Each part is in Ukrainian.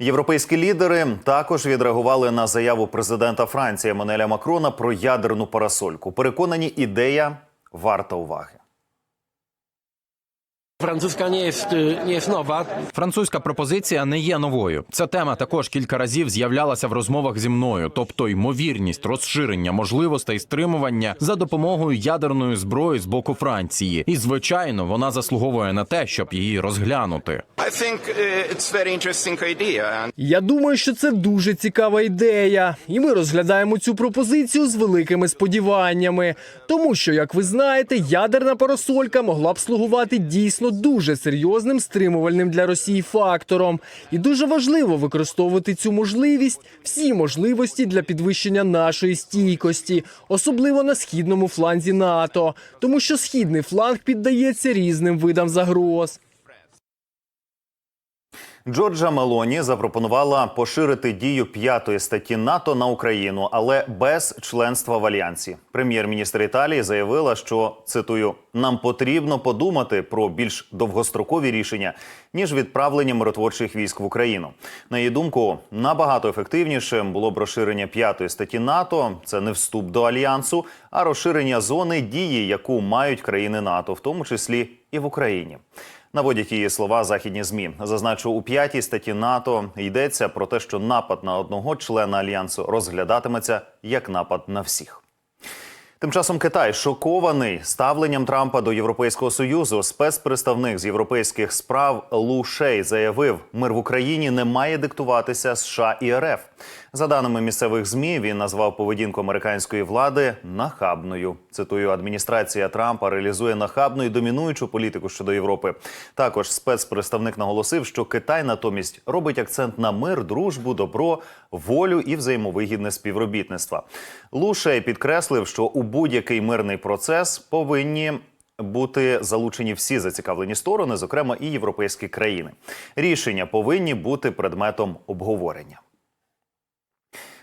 Європейські лідери також відреагували на заяву президента Франції Еммануеля Макрона про ядерну парасольку. Переконані, ідея варта уваги. Francuska nie jest, nie jest nowa. Французька пропозиція не є новою. Ця тема також кілька разів з'являлася в розмовах зі мною, тобто ймовірність розширення можливостей стримування за допомогою ядерної зброї з боку Франції. І звичайно, вона заслуговує на те, щоб її розглянути. I think uh, it's very interesting idea. Я думаю, що це дуже цікава ідея, і ми розглядаємо цю пропозицію з великими сподіваннями. Тому що, як ви знаєте, ядерна парасолька могла б слугувати дійсно дуже серйозним стримувальним для Росії фактором. І дуже важливо використовувати цю можливість, всі можливості для підвищення нашої стійкості, особливо на східному фланзі НАТО, тому що східний фланг піддається різним видам загроз. Джорджа Мелоні запропонувала поширити дію п'ятої статті НАТО на Україну, але без членства в альянсі. Прем'єр-міністр Італії заявила, що цитую: нам потрібно подумати про більш довгострокові рішення ніж відправлення миротворчих військ в Україну. На її думку, набагато ефективніше було б розширення п'ятої статті НАТО. Це не вступ до альянсу, а розширення зони дії, яку мають країни НАТО, в тому числі і в Україні. Наводять її слова західні змі. Зазначу у п'ятій статті НАТО йдеться про те, що напад на одного члена альянсу розглядатиметься як напад на всіх. Тим часом Китай шокований ставленням Трампа до Європейського союзу. Спецпредставник з європейських справ Лу Шей заявив, мир в Україні не має диктуватися США і РФ. За даними місцевих змі, він назвав поведінку американської влади нахабною. Цитую, адміністрація Трампа реалізує нахабну і домінуючу політику щодо Європи. Також спецпредставник наголосив, що Китай натомість робить акцент на мир, дружбу, добро, волю і взаємовигідне співробітництво. Лушей підкреслив, що у будь-який мирний процес повинні. Бути залучені всі зацікавлені сторони, зокрема і європейські країни. Рішення повинні бути предметом обговорення.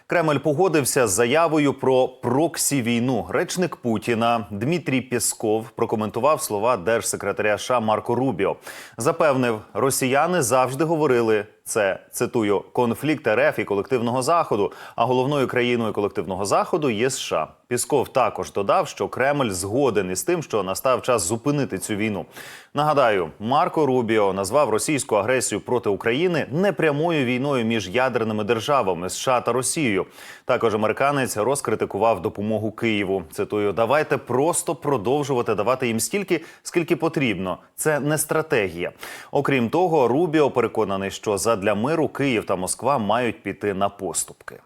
Кремль погодився з заявою про проксі війну. Речник Путіна Дмитрій Пєсков прокоментував слова держсекретаря США Марко Рубіо. Запевнив, росіяни завжди говорили це цитую конфлікт РФ і колективного заходу. А головною країною колективного заходу є США. Пісков також додав, що Кремль згоден із тим, що настав час зупинити цю війну. Нагадаю, Марко Рубіо назвав російську агресію проти України непрямою війною між ядерними державами США та Росією. Також американець розкритикував допомогу Києву. Цитую: давайте просто продовжувати давати їм стільки, скільки потрібно. Це не стратегія. Окрім того, Рубіо переконаний, що задля миру Київ та Москва мають піти на поступки.